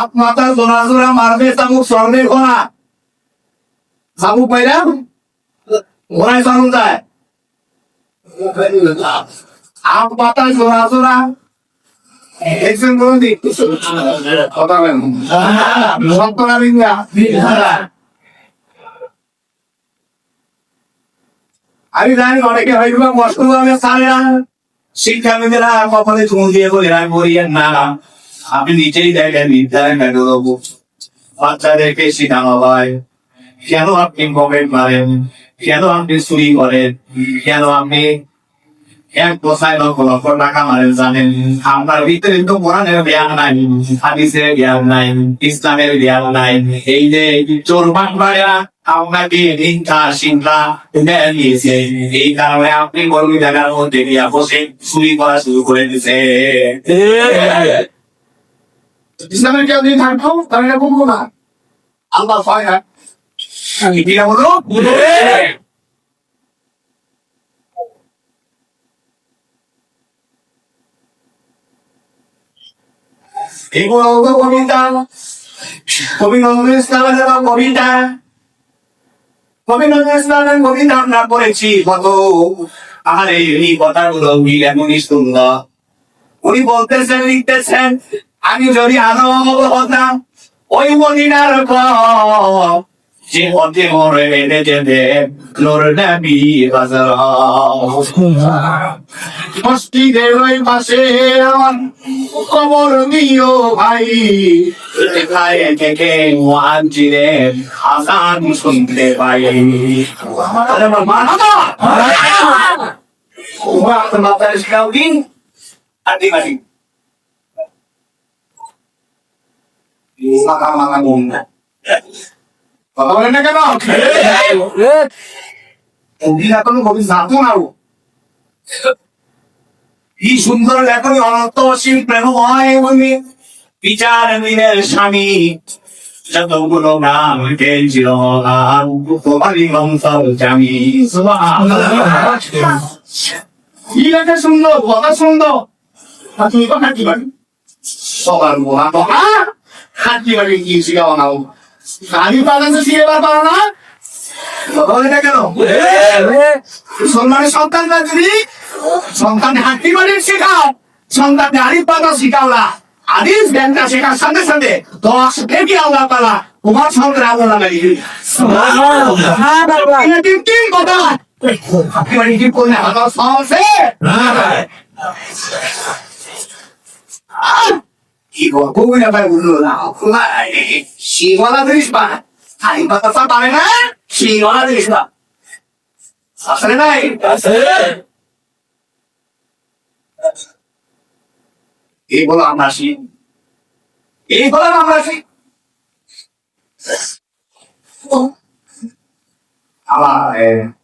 Up মাথা জোড়া জোড়া মারবে চামুক স্বর্ণে ঘোড়া ঘোড়ায় যায়। আপ বিন্দা আমি জানি। অনেকে হয়তো কষ্ট আমি সারে কপালে চুন দিয়ে বলে না। আপনি নিজেই দেখেন নির্ধারণ কেন দেবো। বাচ্চাদেরকে শেখানো হয়। কেন আপনি কমেন্ট মারেন? কেন আপনি চুরি করেন? কেন আপনি এক বসায় লক্ষ লক্ষ টাকা মারেন জানেন? আপনার ভিতরে তো কোরআনের জ্ঞান নাই, হাদিসের জ্ঞান নাই, ইসলামের জ্ঞান নাই। এই যে চোর বাটবাড়া আপনাকে হিংসা দেয় দিয়েছে। এই কারণে আপনি গরমি জায়গার মধ্যে গিয়া বসে চুরি করা শুরু করে দিছে ইসলামের কেউ যদি থাকতো তাহলে এটা বলব না। আল্লাহ হয় না এটা এগুলো হলো কবিতা কবি নজরুল ইসলামের দেওয়া কবিতা। কবি নজরুল ইসলামের কবিতা আমরা পড়েছি কত আরে এই কথাগুলো মিল এমনই সুন্দর। উনি বলতেছেন লিখতেছেন আমি যদি আলো হতাম ওই মদিনার পথে মরে বেঁধে যেতে নোর নাবি বাজার মসজিদের ওই পাশে আমার কবর দিও ভাই এখানে থেকে মহাজিদের আসান শুনতে পাই আমার মাথা মাথা মাথা আদি কি সুন্দর লেখনী অনন্ত অসীম প্রেমময় ভূমি বিচার মিনের স্বামী যতগুলো নাম নাম তোমারই বংশর জামি কি কথা সুন্দর তুমি তো হাঁটি সবার মোহা তো হাঁটি বাড়ি কি শিখাও না? গাড়ি পালাতে শিখেবার পারো না। বলে না কেন? মুসলমানের সন্তান না যদি সন্তান হাঁটি বাড়ির শেখাও। সন্তান গাড়ি পাতা শিখাও না আদিস জ্ঞানটা শেখার সঙ্গে সঙ্গে দশ থেকে আল্লাহ পালা তোমার সঙ্গে আল্লাহ লাগি তিন কথা। হাঁটি বাড়ি কি করলে? আমার সহজে জিনিস বা হাই বাতাসা পারে না শিওয়ালা জিনিস না আসলে নাই এই বলো আমরা আসি এই বলো আমরা আসি আবার এ, সন্ধ্যা হয়ে গেল আস কিসে গেল আস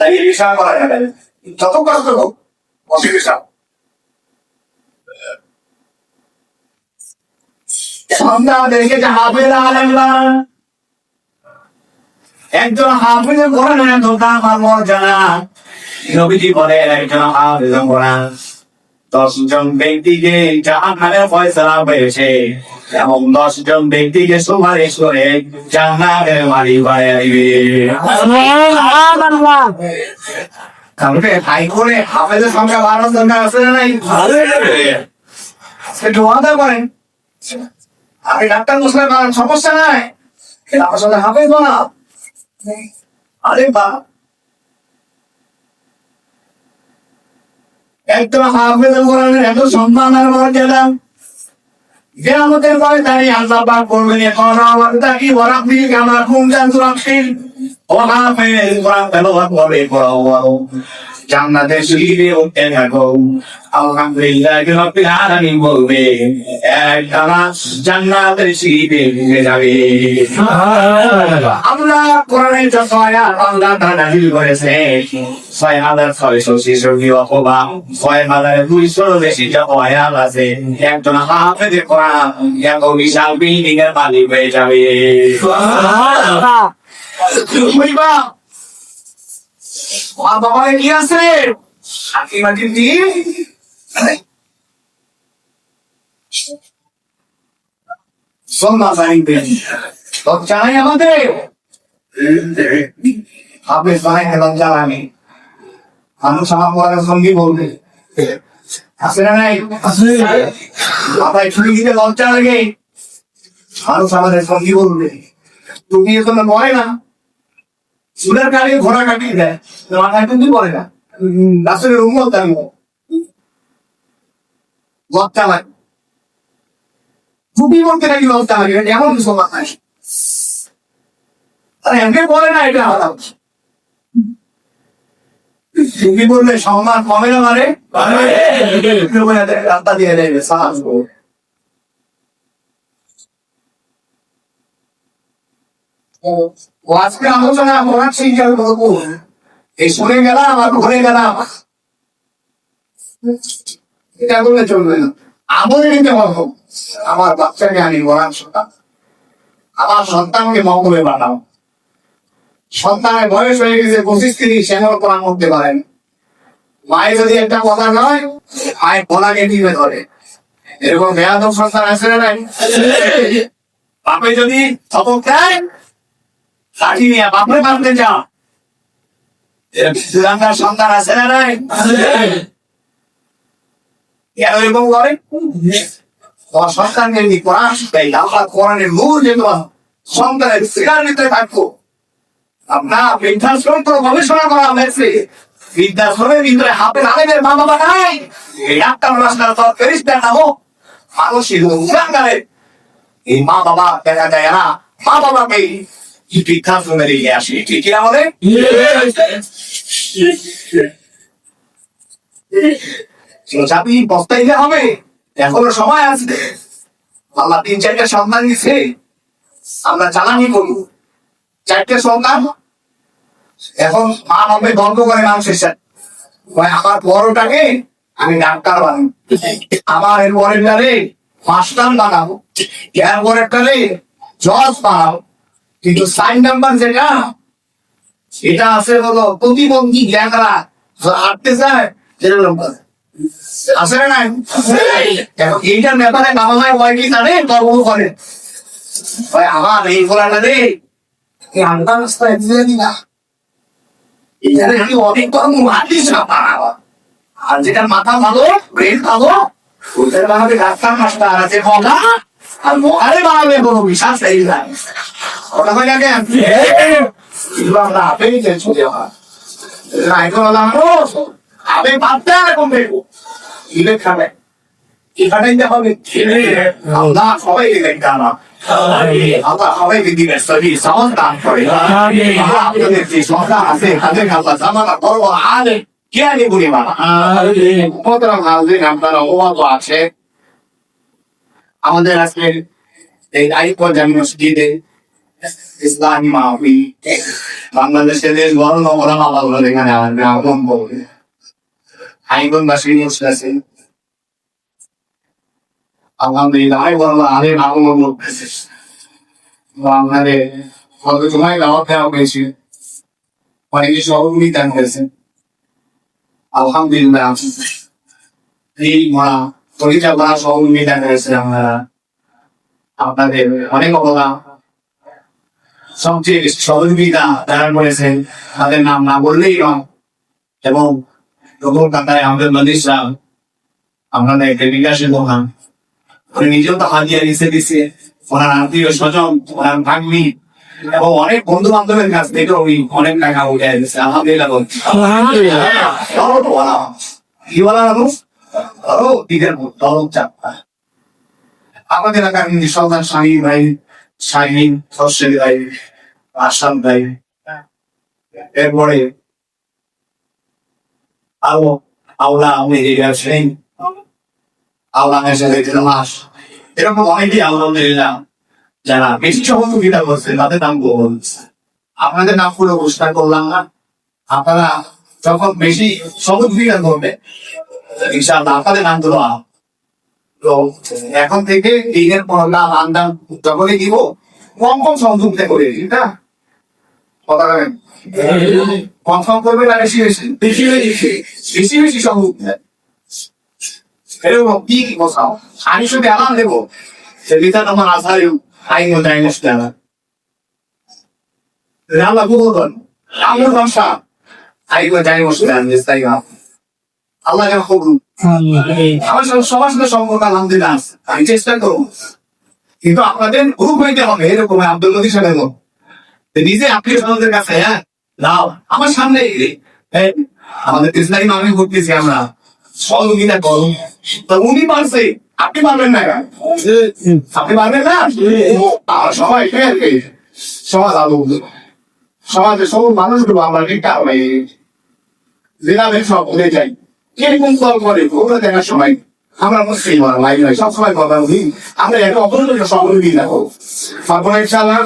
দাঁড়িয়ে বিষয় করা যাবে যত হোক অসুবিধা সন্ধ্যা দেখে যে হাফেজ আলেমরা একজন হাফিজে কোরআন দোকান আমার নবীজি বলেন, একজন হাফিজ কোরআন দশ জন ব্যক্তিকে জাহান্নামের ফয়সালা পেয়েছে এবং দশ জন ব্যক্তিকে সুপারিশ করে মালিক বানিয়ে দিবে। কালকে হাই করে হাফেজের সংখ্যা বাড়ানোর দরকার আছে না নাই? একটু ওয়াদা করেন। আমি ডাক্তার মুসলিম বানান সমস্যা নাই। আমার সাথে হাফেজ বানাও। আরে বা একদম হাফেজ কোরআনের এত সম্মান আর মর্যাদা যে আমাদের পরে দাঁড়িয়ে আল্লাহ পাক বলবেন কোন তাকি ওরা দিল আমার ঘুম জান সুরাক্ষিল ও হাফেজ কোরআন তেলাওয়াত করে পড়াও জান্নাতে শিরে উঠতে থাকো। আলহামদুলিল্লাহ রাব্বিল আলামিন বলবে শিরে উঠে যাবে। আমরা আয়াত আল্লাহ তাআলা নাযিল করেছে ছয় হাজার ছয়শো ছেষট্টি অথবা ছয় হাজার দুইশো বেশি যত আয়াত আছে। একজন হাফেজের কোরআন এত বিশাল বিল্ডিং এর মালিক হয়ে যাবে। মা বাবা কি আছে? সাথী মাটির দিন সন্ধ্যা জানিবে লজ্জা নাই আমাদের? আপনি সবাই লজ্জা লাগে। মানুষ আমার পড়ার সঙ্গী বলবে। আছে না নাই? মাথায় ছুরি দিতে লজ্জা লাগে। মানুষ আমাদের সঙ্গী বলবে। তুমি তো বলে না। চুলের কাটে ঘোড়া কাটিয়ে দেয়। মাথায় কিন্তু বলে না। রাস্তায় রুম বলতে আমি লজ্জা লাগে টুপি বলতে নাকি লজ্জা লাগে এমন কিছু মাথায় এমনি বলে না এটা আলাদা টুপি বললে সম্মান কমে না মারে রাস্তা দিয়ে দেবে সাহস ও আজকে আলোচনা সেই যাবে বলব এই শুনে গেলাম, আর ঘুরে গেলাম। এটা চলবে না। আমলে নিতে পারব আমার বাচ্চাকে আমি সন্তান। আমার সন্তানকে মঙ্গলে বানাও। সন্তানের বয়স হয়ে গেছে, পঁচিশ তিরিশ এমন কোরআন করতে পারেন। মায়ের যদি একটা কথা নয়, মায়ের বলাকে টিপে ধরে। এরকম বেয়াদব সন্তান আছে না বাপে যদি থপক দেয় লাঠি নিয়ে বাপরে বাপরে যা সুরাঙ্গার সন্তান আছে নাই? এরকম করে? তোমার সন্তানকে যদি কোরআন শিখাই আমরা কোরআনের মূল গবেষণা করা হয়েছে। বৃদ্ধাশ্রমের ভিতরে হাতে আলেমের মা বাবা নাই। এই মানুষের উড়াঙ্গারে এই মা বাবা দেখা যায় না। মা বাবাকে বৃদ্ধাশ্রমে রেখে আসে হবে। এখনও সময় আছে। আল্লাহ তিন, চারটা সন্তান দিছে। আমরা জ্বালানি চারটে সন্তান। এখন মা বাবা বন্ধ করে সাথে কয়, আমার বড়টাকে আমি ডাক্তার বানাবো আমার এর পরের মাস্টার বানাবো। এর পরের কালে জজ বানাবো। কিন্তু সাইন নাম্বার যেটা, এটা আছে হলো প্রতিবন্ধী জ্ঞানরা হাঁটতে চায় নম্বর। আছে না নাই? এইটার ব্যাপারে বাবা মায়ের জানে গর্ব করে আমার এই ফোলাটা দে। এই আন্দার রাস্তায় দিয়ে এখানে আমি অনেক কর্ম মাটিস না আর যেটা মাথা ভালো ব্রেন ভালো ডাক্তার মাস্টার আছে মগা আর কোনো বিশ্বাস নেই না। ওটা না না হলো আমরা আবে ভাবতে এরকম দেখব ইলে খাবে। এখানে হবে আল্লাহ সবাইকে দেখতে আমার আল্লাহ সবাইকে দিবে সবই সামান দান করে। আল্লাহ আপনাদের যে সন্তান আছে তাদের আল্লাহ জামানা করব আলে কে আনি বলি মানা আপনারা ওয়াদ আছে। আমাদের আজকে এই মাহফি বাংলাদেশের দেশ মালাগুলো এখানে বাসী আছে। আলহামদুলিল্লাহ আমি বলব বাংলাদেশ কত সময় দাওয়াত দেওয়া হয়েছে। অনেকে সহযোগিতা করেছে। আলহামদুলিল্লাহ, এই মা তরিকা করা সহযোগিতা করেছে আপনারা আপনাদের অনেক অবদান। সবচেয়ে সহযোগিতা যারা করেছেন। তাদের নাম না বললেই নয়। এবং প্রবল কাতায় আমাদের মনীষরা আমরা একটা বিকাশের দোকান উনি নিজেও তো হাজিয়া নিচে দিছে। ওনার আত্মীয় স্বজন ওনার ভাগ্নি এবং অনেক বন্ধু বান্ধবের কাছ থেকে উনি অনেক টাকা উঠে দিচ্ছে আলহামদুলিল্লাহ বলছি। বলা কি বলা মানুষ ধরো দিদের ধরো চাপা। আমাদের এলাকার সন্তান ভাই শাহিন সরস্বতী ভাই, আসাম ভাই, এরপরে আলো আওলা আমি ব্যবসায়ী আল্লাহ এসে মাস। এরকম অনেকেই আলহামদুলিল্লাহ যারা বেশি সহযোগিতা করছে, তাদের নাম বলছে আপনাদের নাম পুরো ঘোষণা করলাম না। আপনারা যখন বেশি সহযোগিতা করবে ইনশাআল্লাহ আপনাদের নামগুলো তো এখন থেকে দিনের পর নাম আন্দাম যখনই দিব। কম কম সহযোগিতা করে ঠিক কথা বলেন। কনফার্ম করবে না বেশি বেশি? বেশি বেশি। বেশি বেশি এরকম কি কি বসাও আমি শুধু অ্যালার্ম দেবো। সেটা তোমার আশায় আইন আসতে না। রান্না গুলো কর। আমার ভাষা আইন আসতে তাই না। আল্লাহ যেন করুন আমার সাথে সবার সাথে সম্পর্ক আলহামদুলিল্লাহ আছে। আমি চেষ্টা করব। কিন্তু আপনাদের গ্রুপ হইতে হবে এরকম আব্দুল নদী সাহেব নিজে আত্মীয় স্বজনদের কাছে হ্যাঁ নাও আমার সামনে এই, আমাদের ইসলামী আমি ঘুরতেছি আমরা। সহযোগিতা করো। তো উনি পারছে আপনি পারবেন না? আপনি পারবেন না? আর সবাই সমাজ আলো সমাজে সব মানুষগুলো আমরা একটা জেলাবে সব ভুলে যাই। কীরকম দল করে? ওগুলো দেখার সময় আমরা মুসলিম আর ভাই নয় সবসময় কথা বলি। আমরা একে অপরের সহযোগী দেখো। তারপরে ইনশাআল্লাহ?